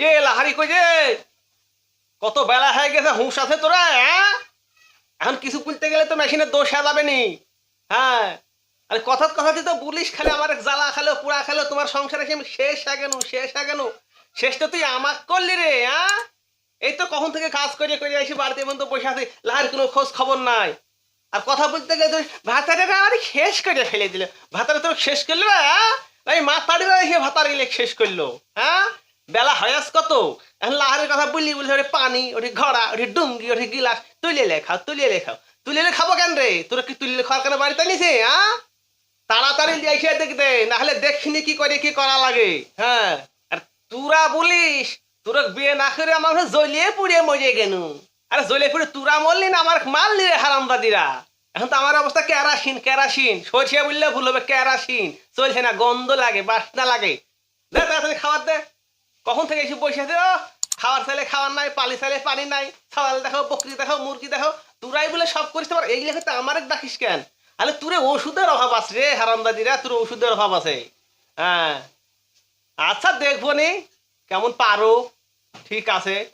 যে লাহারি কই যে কত বেলা হয়ে গেছে হুঁশ আছে তোরা হ্যাঁ? এখন কিছু বলতে গেলে তো মেশিনের দোষ যাবে নি। হ্যাঁ? আরে কথার কথাতে তো বলিস খালি, আমার জ্বালা খালো পুরা খালো, তোমার সংসারে কি শেষ হয়ে গেল শেষ হয়ে গেল তো তুই আমাক করলি রে হ্যাঁ? এই তো কখন থেকে কাজ করে করে এসে বাড়িতে বন্ধু বসে আছে, লাহার কোনো খোঁজ খবর নাই। আর কথা বলতে গেলে তুই ভাতাটা আমার শেষ করে ফেলে দিলে। ভাতাটা তোর শেষ করল হ্যাঁ? এই মাথাটা এসে ভাতার গেলে শেষ করল হ্যাঁ? বেলা হয়াস কত? এখন লাহারের কথা বললি বলছে ওরে পানি ওটি ঘড়া ওটি ডুঙ্গি ওটি গিলাস। তুলে লেখাও তুলে লেখাও তুলে খাব কেন রে? তোরা কি তুলে খাওয়ার কেন বাড়িতে নিছে হ্যাঁ তাড়াতাড়ি এসে দেখতে নাহলে দেখিনি কি করে, কি করা লাগে? হ্যাঁ? আর তোরা বলিস, তোরা বিয়ে না করে আমার জ্বলিয়ে পুড়িয়ে মরে গেল আরে জ্বলিয়ে পুড়ে তোরা মরলি না, আমার মারলি রে হারামদাদিরা এখন তো আমার অবস্থা কেরাসিন কেরাসিন। সরষে বললে ভুল হবে, কেরাসিন। চলছে না, গন্ধ লাগে, বাসনা লাগে। দে তাড়াতাড়ি খাবার দে। কখন থেকে এসে বসে আছে? খাওয়ার চাইলে খাওয়ার নাই, পালি চাইলে পানি নাই, ছাগল দেখো, বকরি দেখো, মুরগি দেখো, তুরাই বলে সব করিস তোমার, এই লেখে তো আমার ডাকিস কেন? আরে তোরে ওষুধের অভাব আছে রে হারামদাদিরা তোর ওষুধের অভাব আছে। হ্যাঁ। আচ্ছা দেখব নি, কেমন পারো। ঠিক আছে।